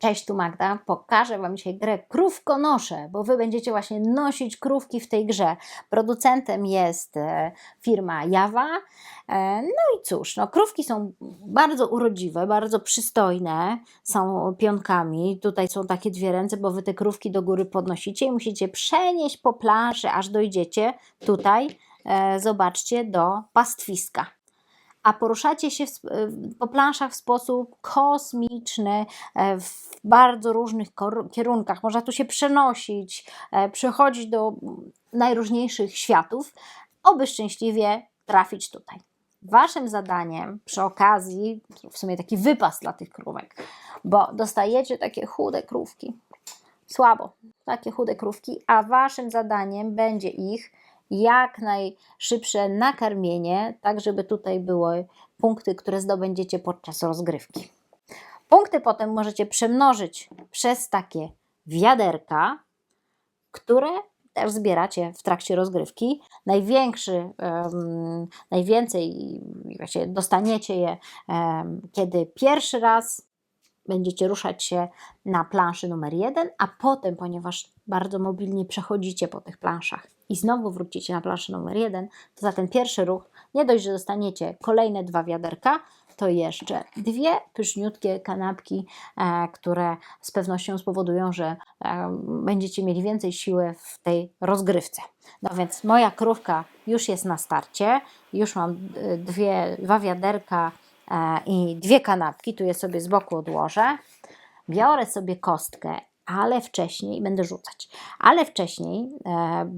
Cześć, tu Magda. Pokażę Wam dzisiaj grę Krówkonosze, bo Wy będziecie właśnie nosić krówki w tej grze. Producentem jest e, firma Jawa. E, no i cóż, no, krówki są bardzo urodziwe, bardzo przystojne, są pionkami. Tutaj są takie dwie ręce, bo Wy te krówki do góry podnosicie i musicie przenieść po planszy, aż dojdziecie tutaj, e, zobaczcie, do pastwiska a poruszacie się w, po planszach w sposób kosmiczny, e, w bardzo różnych kierunkach. Można tu się przenosić, e, przechodzić do najróżniejszych światów, oby szczęśliwie trafić tutaj. Waszym zadaniem przy okazji, w sumie taki wypas dla tych krówek, bo dostajecie takie chude krówki, słabo, takie chude krówki, a waszym zadaniem będzie ich jak najszybsze nakarmienie, tak żeby tutaj były punkty, które zdobędziecie podczas rozgrywki. Punkty potem możecie przemnożyć przez takie wiaderka, które też zbieracie w trakcie rozgrywki. Największy, um, najwięcej właśnie dostaniecie je, um, kiedy pierwszy raz będziecie ruszać się na planszy numer jeden, a potem, ponieważ bardzo mobilnie przechodzicie po tych planszach i znowu wrócicie na planszę numer jeden, to za ten pierwszy ruch nie dość, że dostaniecie kolejne dwa wiaderka, to jeszcze dwie pyszniutkie kanapki, e, które z pewnością spowodują, że e, będziecie mieli więcej siły w tej rozgrywce. No więc moja krówka już jest na starcie, już mam e, dwie, dwa wiaderka i dwie kanapki, tu je sobie z boku odłożę. Biorę sobie kostkę ale wcześniej będę rzucać, ale wcześniej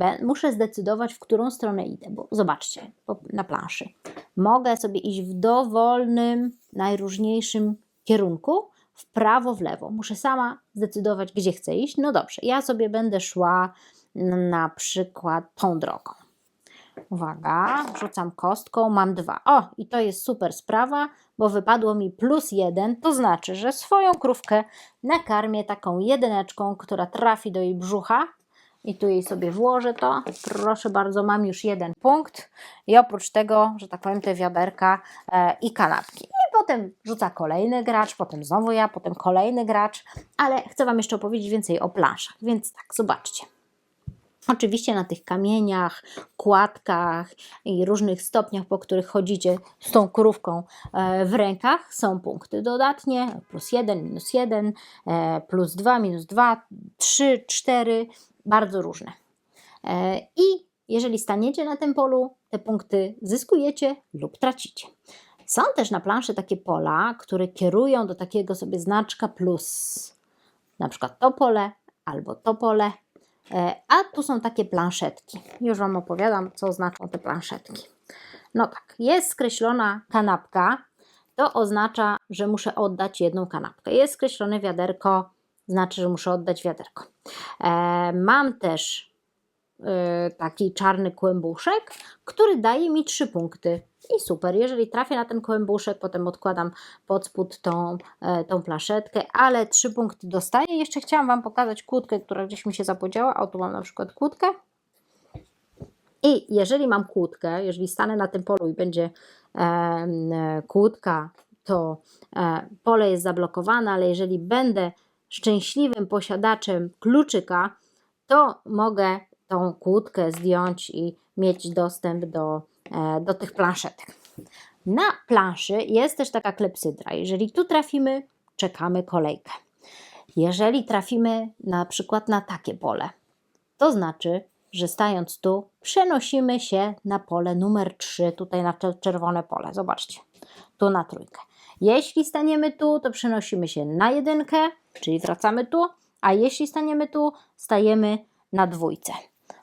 e, muszę zdecydować, w którą stronę idę, bo zobaczcie na planszy. Mogę sobie iść w dowolnym, najróżniejszym kierunku, w prawo, w lewo. Muszę sama zdecydować, gdzie chcę iść. No dobrze, ja sobie będę szła na przykład tą drogą. Uwaga, rzucam kostką, mam dwa. O, i to jest super sprawa, bo wypadło mi plus jeden, to znaczy, że swoją krówkę nakarmię taką jedyneczką, która trafi do jej brzucha. I tu jej sobie włożę to. Proszę bardzo, mam już jeden punkt. I oprócz tego, że tak powiem, te wiaderka e, i kanapki. I potem rzuca kolejny gracz, potem znowu ja, potem kolejny gracz. Ale chcę Wam jeszcze opowiedzieć więcej o planszach. Więc tak, zobaczcie. Oczywiście na tych kamieniach, kładkach i różnych stopniach, po których chodzicie z tą krówką e, w rękach, są punkty dodatnie: plus 1, minus 1, e, plus 2, minus 2, 3, 4, bardzo różne. E, I jeżeli staniecie na tym polu, te punkty zyskujecie lub tracicie. Są też na planszy takie pola, które kierują do takiego sobie znaczka plus. Na przykład to pole albo to pole a tu są takie planszetki. Już Wam opowiadam, co znaczą te planszetki. No tak, jest skreślona kanapka, to oznacza, że muszę oddać jedną kanapkę. Jest skreślone wiaderko, znaczy, że muszę oddać wiaderko. E, mam też e, taki czarny kłębuszek, który daje mi trzy punkty. I super, jeżeli trafię na ten kłębuszek, potem odkładam pod spód tą, e, tą plaszetkę, ale trzy punkty dostaję. Jeszcze chciałam Wam pokazać kłódkę, która gdzieś mi się zapodziała. O, tu mam na przykład kłódkę. I jeżeli mam kłódkę, jeżeli stanę na tym polu i będzie e, kłódka, to e, pole jest zablokowane, ale jeżeli będę szczęśliwym posiadaczem kluczyka, to mogę tą kłódkę zdjąć i mieć dostęp do do tych planszetek. Na planszy jest też taka klepsydra. Jeżeli tu trafimy, czekamy kolejkę. Jeżeli trafimy na przykład na takie pole, to znaczy, że stając tu, przenosimy się na pole numer 3, tutaj na czerwone pole. Zobaczcie, tu na trójkę. Jeśli staniemy tu, to przenosimy się na jedynkę, czyli wracamy tu, a jeśli staniemy tu, stajemy na dwójce.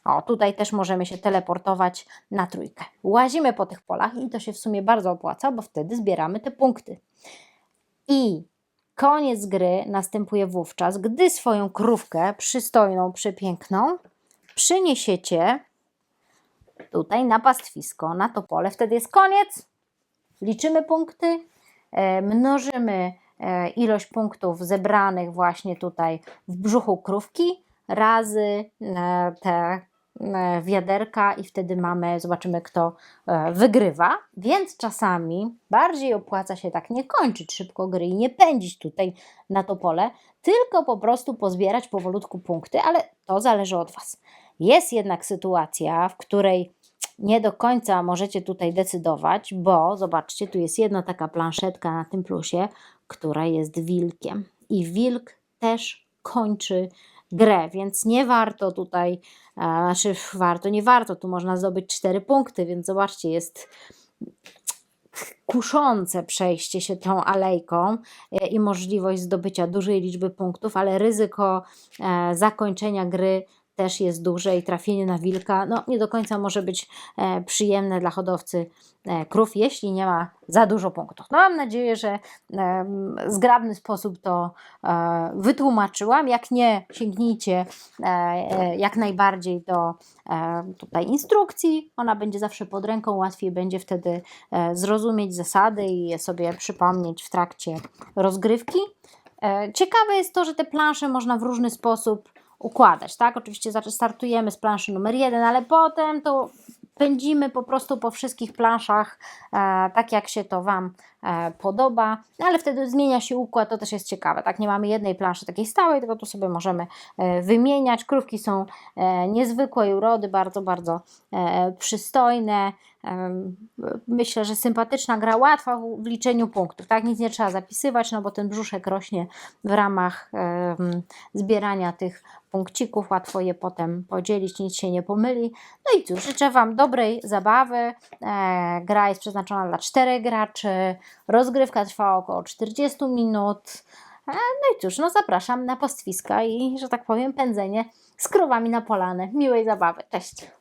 O, tutaj też możemy się teleportować na trójkę. Łazimy po tych polach i to się w sumie bardzo opłaca, bo wtedy zbieramy te punkty. I koniec gry następuje wówczas, gdy swoją krówkę przystojną, przepiękną przyniesiecie tutaj na pastwisko, na to pole. Wtedy jest koniec. Liczymy punkty, e, mnożymy e, ilość punktów zebranych właśnie tutaj w brzuchu krówki razy e, te wiaderka i wtedy mamy, zobaczymy kto e, wygrywa. Więc czasami bardziej opłaca się tak nie kończyć szybko gry i nie pędzić tutaj na to pole, tylko po prostu pozbierać powolutku punkty, ale to zależy od Was. Jest jednak sytuacja, w której nie do końca możecie tutaj decydować, bo zobaczcie, tu jest jedna taka planszetka na tym plusie, która jest wilkiem. I wilk też kończy grę, więc nie warto tutaj, e, znaczy warto, nie warto, tu można zdobyć 4 punkty, więc zobaczcie, jest kuszące przejście się tą alejką e, i możliwość zdobycia dużej liczby punktów, ale ryzyko e, zakończenia gry też jest duże i trafienie na wilka no, nie do końca może być e, przyjemne dla hodowcy e, krów, jeśli nie ma za dużo punktów. No, mam nadzieję, że e, zgrabny sposób to e, wytłumaczyłam. Jak nie, sięgnijcie e, e, jak najbardziej do e, tutaj instrukcji. Ona będzie zawsze pod ręką, łatwiej będzie wtedy e, zrozumieć zasady i je sobie przypomnieć w trakcie rozgrywki. E, Ciekawe jest to, że te plansze można w różny sposób układać, tak? Oczywiście startujemy z planszy numer jeden, ale potem to pędzimy po prostu po wszystkich planszach, e, tak jak się to Wam podoba, no, ale wtedy zmienia się układ, to też jest ciekawe, tak? Nie mamy jednej planszy takiej stałej, tylko tu sobie możemy e, wymieniać. Krówki są e, niezwykłej urody, bardzo, bardzo e, przystojne. Myślę, że sympatyczna gra, łatwa w, liczeniu punktów, tak? Nic nie trzeba zapisywać, no bo ten brzuszek rośnie w ramach zbierania tych punkcików, łatwo je potem podzielić, nic się nie pomyli. No i cóż, życzę Wam dobrej zabawy. E, gra jest przeznaczona dla czterech graczy, rozgrywka trwa około 40 minut. E, no i cóż, no zapraszam na pastwiska i, że tak powiem, pędzenie z krowami na polany. Miłej zabawy. Cześć!